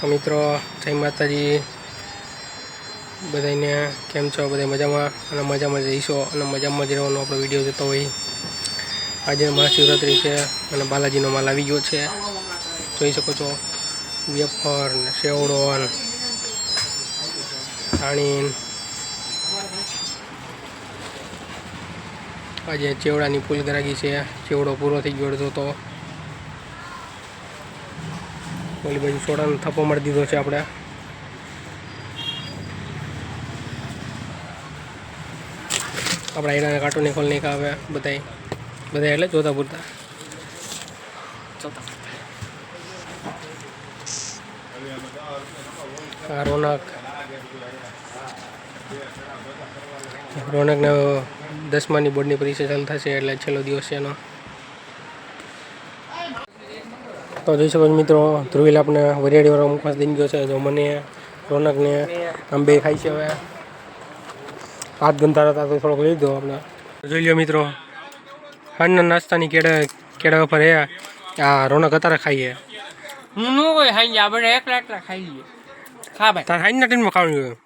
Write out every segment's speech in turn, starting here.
તો મિત્રો, જય માતાજી. બધાને કેમ છો? બધા મજામાં? અને મજામાં જ રહીશો? અને મજામાં જ રહેવાનો આપણો વીડિયો જોતો હોય. આજે મહાશિવરાત્રિ છે અને બાલાજીનો માલ આવી ગયો છે. જોઈ શકો છો. વેફર ને સેવડો ને પાણી આજે ચેવડાની ફૂલ ગરાગી છે. ચેવડો પૂરો થઈ ગયો અડધો તો. ઓલી બાજુ સોડાનો થપ્પો મળી દીધો છે આપણે. આપણા એના કાર્ટૂન ખોલ નહીં આવે બધાય. બધા એટલે જોતા પૂરતા. રોનક. રોનકને દસમાની બોર્ડની પરીક્ષા ચાલુ થશે એટલે છેલ્લો દિવસ છે એનો. તો જોઈ શકો મિત્રો ધ્રુવીલ આપણે વરિયાળીવાળો મુખવાસ દઈ ગયો છે. જો મને રોનકને આંબે ખાઈ છે હવે. હાથ ગંધારા હતા તો થોડોક લીધો આપણે જોઈ લો મિત્રો હાજના નાસ્તાની કેળા કેળા પર હે. આ રોનક અત્યારે ખાઈએ હું ન કોઈ ખાઈ આપણે એકલા એકલા ખાઈ લઈએ. ખા ભાઈ. તારે હાંજના ટાઈમમાં ખાવાનું હોય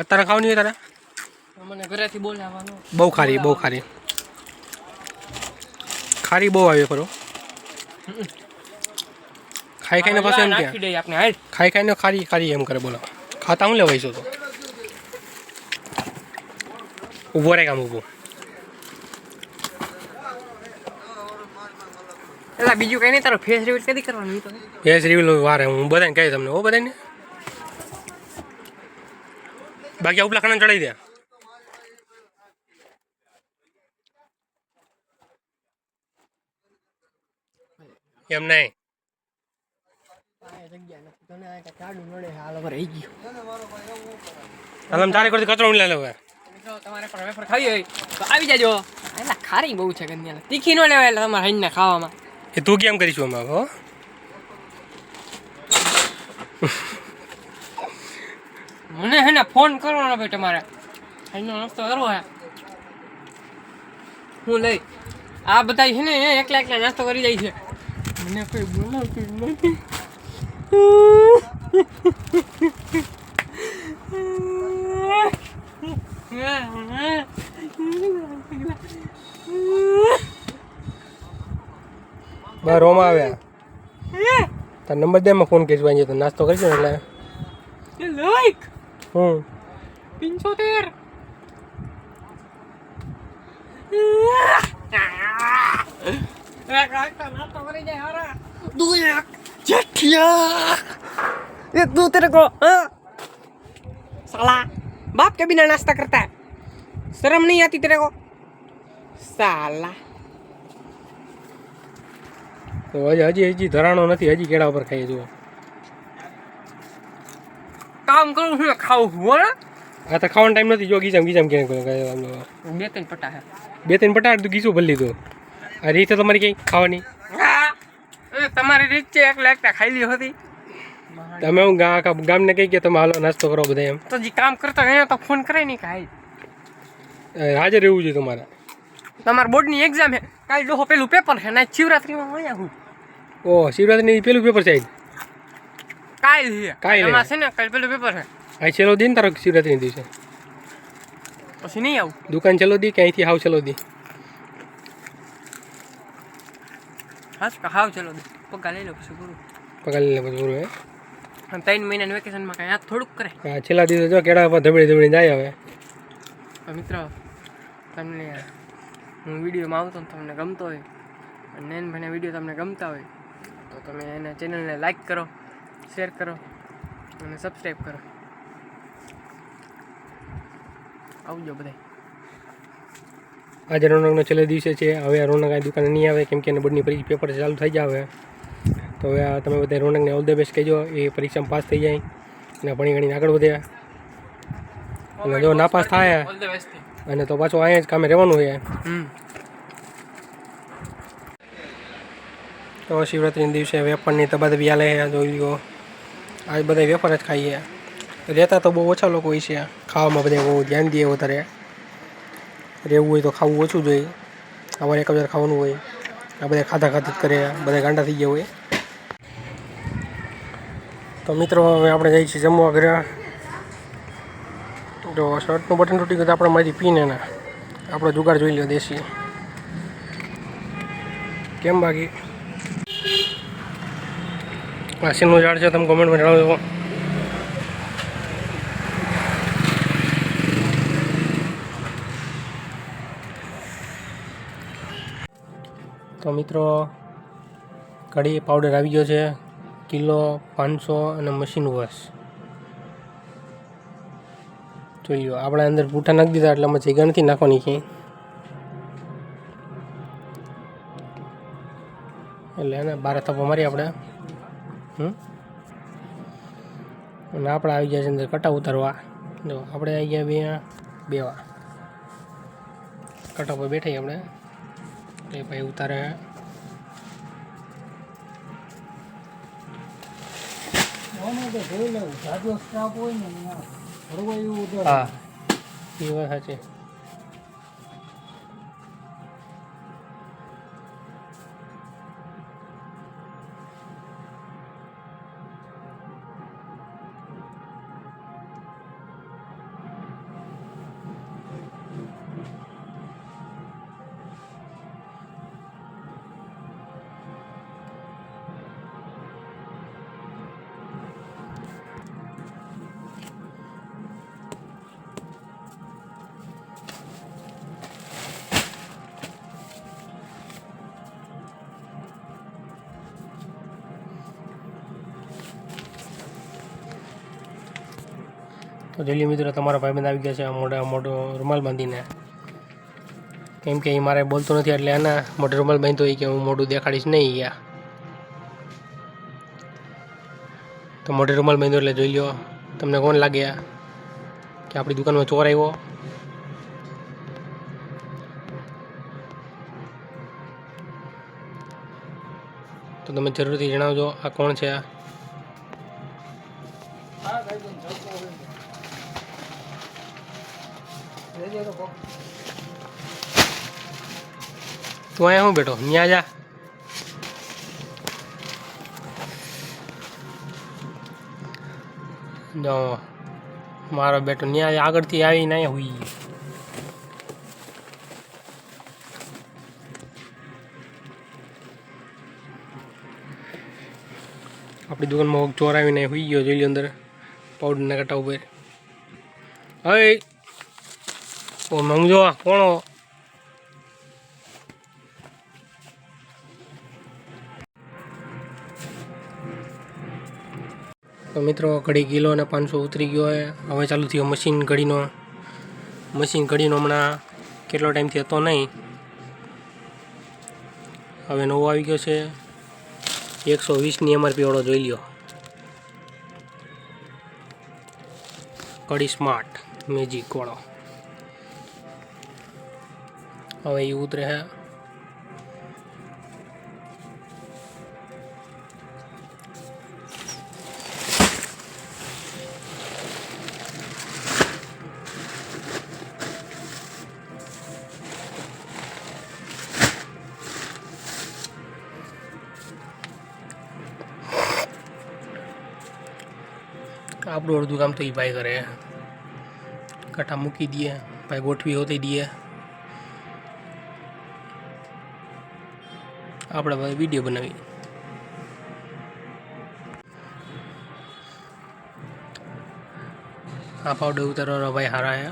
અત્યારે ખાવાની હોય તારે? મને ઘરેથી બોલાવવાનો. બહુ ખારી બહુ ખારી. ખારી બહુ આવી ખરો ખાઈ ખાઈને પાછું એમ કે. દઈએ આપણે હાલ. ખાઈ ખાઈને ખારી ખારી એમ કરે બોલો. ખાતા હું લેવાઈશું તો? ઊભો રે કામ ઊભો એટલે બીજું કઈ નહીં તારો ફેસ રિવીલ કદી કરવાનું તો ફેસ રિવીલ વારે હું બધાને કહી તમને હો બધાને? બાકી ઉપલા ખાના ચડાવી દે. એમ નહીં. રહી ગયું. હાલ આમ તારે કરતી કચરો ઊંડી લે હવે. તમારે પણ વેફર ખાવી હોય તો આવી જાજો. એટલે ખારી બહુ છે કન્યા તીખી ન લેવાય એટલે તમારે હાઈને ખાવામાં. એ તું કેમ કરીશું અમે હો? મને હે ને ફોન કરવાનો ભાઈ તમારે. હૈનો નાસ્તો કરવો હે. હું લઈ. આ બધા છે ને એકલા એકલા નાસ્તો કરી જાય છે. મને કોઈ બોલાવતું નથી. બાર રોમાં આવ્યા. તાર નંબર દે માં ફોન કરીશું અહીંયા તો નાસ્તો કરીશું ને એટલે. લાઈક. હમ. પિંચોતેર. ये तू तेरे को हाँ? साला बाप के बिना नाश्ता करता है शर्म नहीं आती तेरे को साला તો હજી હજી હજી ધરાણો નથી હજી કેળા ઉપર ખાઈએ જુઓ काम करूँ मैं खाऊ हुआ ना આ તો ખાવાનો ટાઈમ નથી જો ગીજામ ગીજામ ક્યાં બે બે ત્રણ પટા હે ત્રણ પટાડ તું ગીસું ભરી લીધું આ રીતે તમારી ક્યાંય ખાવાની એ તમારી રીત છે એકલા એકલા ખાઈ લી હતી. તમે હું ગા ગામને કહી કે તમે હાલો નાસ્તો કરો બધા એમ. તો જે કામ કરતા ગયા તો ફોન કરે નહીં કાંઈ. હાજર રહેવું જોઈએ તમારે. તમારા બોર્ડની એક્ઝામ હે. કાલ ડોહો પેલું પેપર છે ના શિવરાત્રીમાં મળ્યા હું ઓ શિવરાત્રીની પેલું પેપર છે કાલ છે. કાલ એમાં છે ને કાલ પેલું પેપર છે. આ છેલ્લો દિન તારો શિવરાત્રી દિવસે. પછી નહીં આવું. દુકાન છેલ્લો દી કે અહીંથી હાવ છેલ્લો દી? હા હાવ ચલો દે. પગા લઈ લો પછી પૂરું પગાર લઈને પછી પૂરું હે? અને ત્રણ મહિનાની વેકેશનમાં કાંઈ હાથ થોડુંક કરે. આ છેલ્લા દિવસે જો કેળા પર ધબડી ધબડી જાય હવે. મિત્રો તમને હું વિડીયોમાં આવતો ને તમને ગમતો હોય અને નયનભાઈના વીડિયો તમને ગમતા હોય તો તમે એના ચેનલને લાઈક કરો શેર કરો અને સબસ્ક્રાઈબ કરો. આવજો બધા આજે રોનકનો છેલ્લે દિવસે છે હવે રોનક આ દુકાને નહીં આવે કેમ કે એને બધી પરીક્ષા પેપર ચાલુ થઈ જાવે તો હવે આ તમે બધા રોનકને ઓલ ધ બેસ્ટ કહેજો. એ પરીક્ષામાં પાસ થઈ જાય. અને ભણી ગણીને આગળ વધે. અને જો ના પાસ થાય અને તો પાછું અહીંયા જ કામે રહેવાનું હોય તો શિવરાત્રિના દિવસે વેફરની તબાદબી છે જોઈ લો આજ બધા વેફર જ ખાઈએ રહેતા તો બહુ ઓછા લોકો હોય છે. ખાવામાં બધા બહુ ધ્યાન દે વધારે. રહેવું હોય તો ખાવું ઓછું જોઈએ. અમારે એક હજાર ખાવાનું હોય. આ બધા ખાધા ખાધા જ કરે. બધા ગાંડા થઈ ગયા હોય. તો મિત્રો, હવે આપણે જઈએ છીએ જમવા ઘરે. જો શર્ટનું બટન તૂટી ગયું તો આપણે મારી પીને ના આપણો જુગાડ જોઈ લો દેશી. કેમ બાકી? આશીનું ઝાડ છે, તમે કોમેન્ટમાં જણાવજો. તો મિત્રો, કઢી પાવડર આવી ગયો છે. કિલો, પાંચસો અને મશીન વોશ જોઈ લો આપણે અંદર પૂઠા નાખી દીધા એટલે અમે જગ્યા નથી નાખવાની છે એટલે એને બાર થપ્પો મારી આપણે. અને આપણે આવી ગયા છે અંદર કટા ઉતારવા. જો, આપણે આવી ગયા બે, બેવા. કટા પર બેઠા આપણે. એ ભાઈ ઉતારે. હા. એ વાત સાચી. તો જોઈ મિત્રો તમારા ભાઈબંધ આવી ગયા છે મોટા મોટો રૂમાલ બાંધીને કેમ કે એ મારે બોલતો નથી એટલે આના મોટો રૂમાલ બાંધતો હોય કે હું મોટું દેખાડીશ નહીં યા. તો મોટે રૂમાલ બાંધ્યો એટલે જોઈ લ્યો, તમને કોણ લાગે કે આપણી દુકાનમાં ચોર આવ્યો? તો તમે જરૂરથી જણાવજો આ કોણ છે આ? તું અહીંયા શું બેઠો? ન્યા જા. મારો બેટો ન્યાય આગળથી આવીને અહીંયા હુઈ આપણી દુકાનમાં ચોરાવી નહીં હુઈ ગયો, જોઈ અંદર પાવડરના કટા ઉપર. હવે ઓ મંગજો કોણો તો મિત્રો, ઘડી કિલો અને પાંચસો ઉતરી ગયો હોય હવે ચાલુ થયો મશીન ઘડીનો. મશીન ઘડીનો હમણાં કેટલો ટાઈમથી હતો નહીં. હવે નવો આવી ગયો છે. એકસો વીસની એમઆરપી વાળો જોઈ લ્યો. કડી સ્માર્ટ મેજિક વાળો. હવે એ ઉતરે છે આપણું અડધું કામ તો એ ભાઈ કરે. કટા મૂકી દઈએ, ભાઈ ગોઠવી હોતી દઈએ. આપણે હવે વીડિયો બનાવી આ પાવડર ઉતારવાનો ભાઈ હારા હે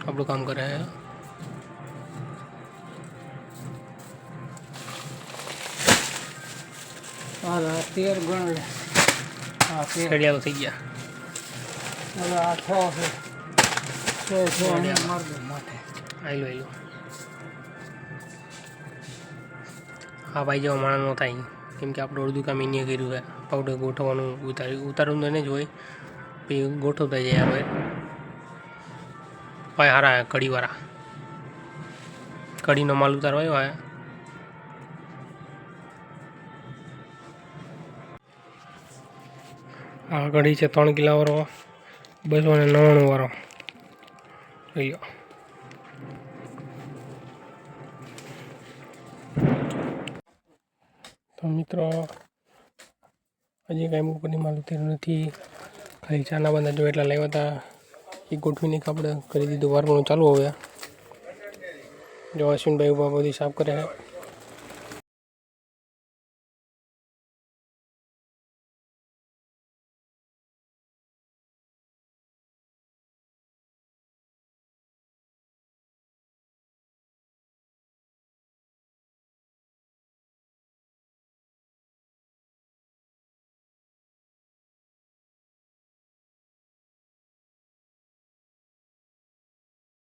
આપણું કામ કરે હા તેર ગણ હા તેર. થઈ ગયા. હવે આ છ છે. છ છ દો માથે. આયલો આયલો હા, ભાઈ, જેવા માણસ ન થાય કેમ કે આપણે અડધું કામ એને કર્યું છે. પાવડર ગોઠવવાનું ઉતાર્યું. ઉતારવું તો એને જ હોય. પછી ગોઠવતા જાય આપણે ભાઈ. હારા કઢીવાળા. કઢીનો માલ ઉતારવા આવ્યો હે આ કઢી છે, ત્રણ કિલાવાળો બસો ને નવ્વાણું વાળો. જોઈ તો મિત્રો, હજી કાંઈ મૂકવાની માલુતી નથી. ખાલી ચાના બંદા જો એટલા લાવ્યા હતા એ ગોઠવીને આપણે. કરી દીધું, વારવાનું ચાલુ હવે. જો અશ્વિનભાઈ ઊભા બધી સાફ કરે. છે